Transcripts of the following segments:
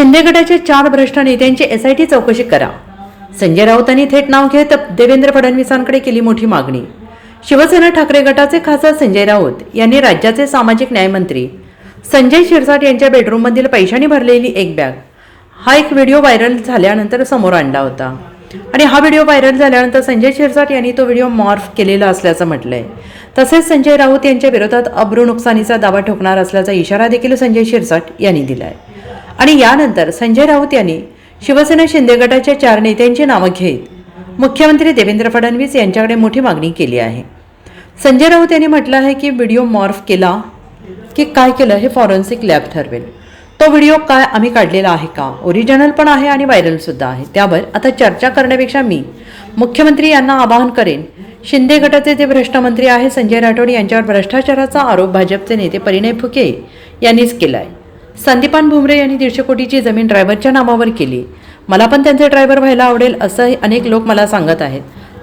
शिंदे गटाच्या चार भ्रष्ट नेत्यांची एसआयटी चौकशी करा. संजय राऊतांनी थेट नाव घेत देवेंद्र फडणवीसांकडे केली मोठी मागणी. शिवसेना ठाकरे गटाचे खासदार संजय राऊत यांनी राज्याचे सामाजिक न्यायमंत्री संजय शिरसाट यांच्या बेडरूममधील पैशांनी भरलेली एक बॅग. हा एक व्हिडिओ व्हायरल झाल्यानंतर समोर आणला होता. आणि हा व्हिडिओ व्हायरल झाल्यानंतर संजय शिरसाट यांनी तो व्हिडिओ मॉर्फ केलेला असल्याचं म्हटलंय. तसेच संजय राऊत यांच्या विरोधात अब्रू नुकसानीचा दावा ठोकणार असल्याचा इशारा देखील संजय शिरसाट यांनी दिलाय. आणि यानंतर संजय राऊत यांनी शिवसेना शिंदे गटाच्या चार नेत्यांची नावं घेत मुख्यमंत्री देवेंद्र फडणवीस यांच्याकडे मोठी मागणी केली आहे. संजय राऊत यांनी म्हटलं आहे की व्हिडिओ मॉर्फ केला की काय केलं हे फॉरेन्सिक लॅब ठरवेल. तो व्हिडिओ काय आम्ही काढलेला आहे का? ओरिजिनल पण आहे आणि व्हायरलसुद्धा आहे. त्यावर आता चर्चा करण्यापेक्षा मी मुख्यमंत्री यांना आवाहन करेन. शिंदे गटाचे जे भ्रष्टमंत्री आहे संजय राठोड यांच्यावर भ्रष्टाचाराचा आरोप भाजपचे नेते परिणय फुके यांनीच केला आहे संदीपान भुमरे यांनी दीडशे कोटीची जमीन ड्रायव्हरच्या नावावर केली. मला पण त्यांचे ड्रायव्हर व्हायला आवडेल असंही अनेक लोक मला सांगत आहेत.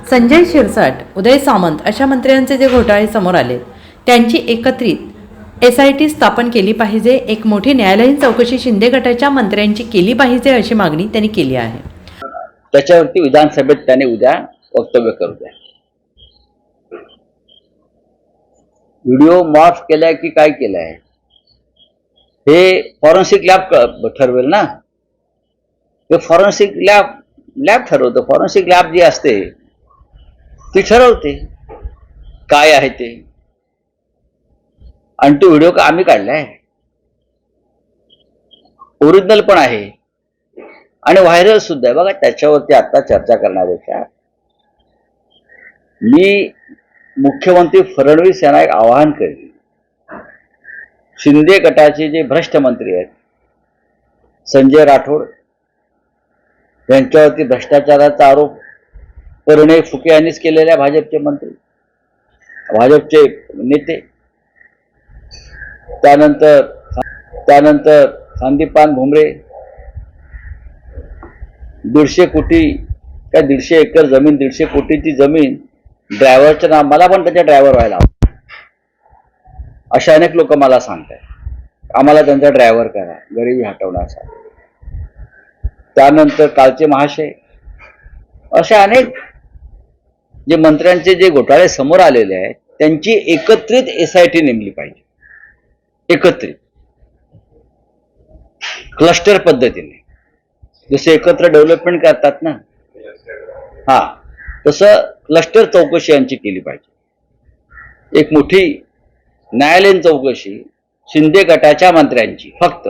संजय शिरसाट उदय सामंत अशा मंत्र्यांचे जे घोटाळे समोर आले त्यांची एकत्रित एस आय टी स्थापन केली पाहिजे एक मोठी न्यायालयीन चौकशी शिंदे गटाच्या मंत्र्यांची केली पाहिजे अशी मागणी त्यांनी केली आहे. त्याच्यावरती विधानसभेत त्याने उद्या वक्तव्य करू द्या. व्हिडिओ माफ केलाय की काय केलाय? हे फॉरेन्सिक लॅब ठरवेल ना? हे फॉरेन्सिक लॅब लॅब ठरवतं. फॉरेन्सिक लॅब जी असते ती ठरवते काय आहे ते. आणि तो व्हिडिओ का आम्ही काढलाय. ओरिजिनल पण आहे. आणि व्हायरल सुद्धा आहे. बघा त्याच्यावरती आता चर्चा करण्यापेक्षा मी मुख्यमंत्री फडणवीस यांना एक आवाहन करेन. शिंदे गटाचे जे भ्रष्ट मंत्री आहेत संजय राठोड यांच्यावरती भ्रष्टाचाराचा आरोप परिणय फुके यांनीच केलेल्या भाजपचे मंत्री भाजपचे नेते त्यानंतर त्यानंतर संदीपान भुमरे दीडशे कोटी काय दीडशे एकर जमीन दीडशे कोटीची जमीन ड्रायव्हरच्या नाव मला पण त्याच्या ड्रायव्हर व्हायला आवडतं. अशा अनेक लोक मला सांगतात आम्हाला त्यांचा ड्रायव्हर करा. गरिबी हटवण्यासाठी त्यानंतर कालचे महाशय. असे अनेक जे मंत्र्यांचे जे घोटाळे समोर आलेले आहेत त्यांची एकत्रित एस आय टी नेमली पाहिजे. एकत्रित. क्लस्टर पद्धतीने. जसे एकत्र डेव्हलपमेंट करतात ना? हा. तसं क्लस्टर चौकशी यांची केली पाहिजे. एक मोठी न्यायालयीन चौकशी शिंदे गटाच्या मंत्र्यांची फक्त.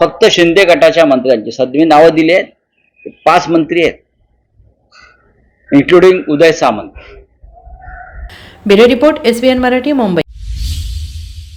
फक्त शिंदे गटाच्या मंत्र्यांची. सध्या मी नावं दिली आहेत. पाच मंत्री आहेत. Including Uday Samant. Bureau report S Marathi Mumbai.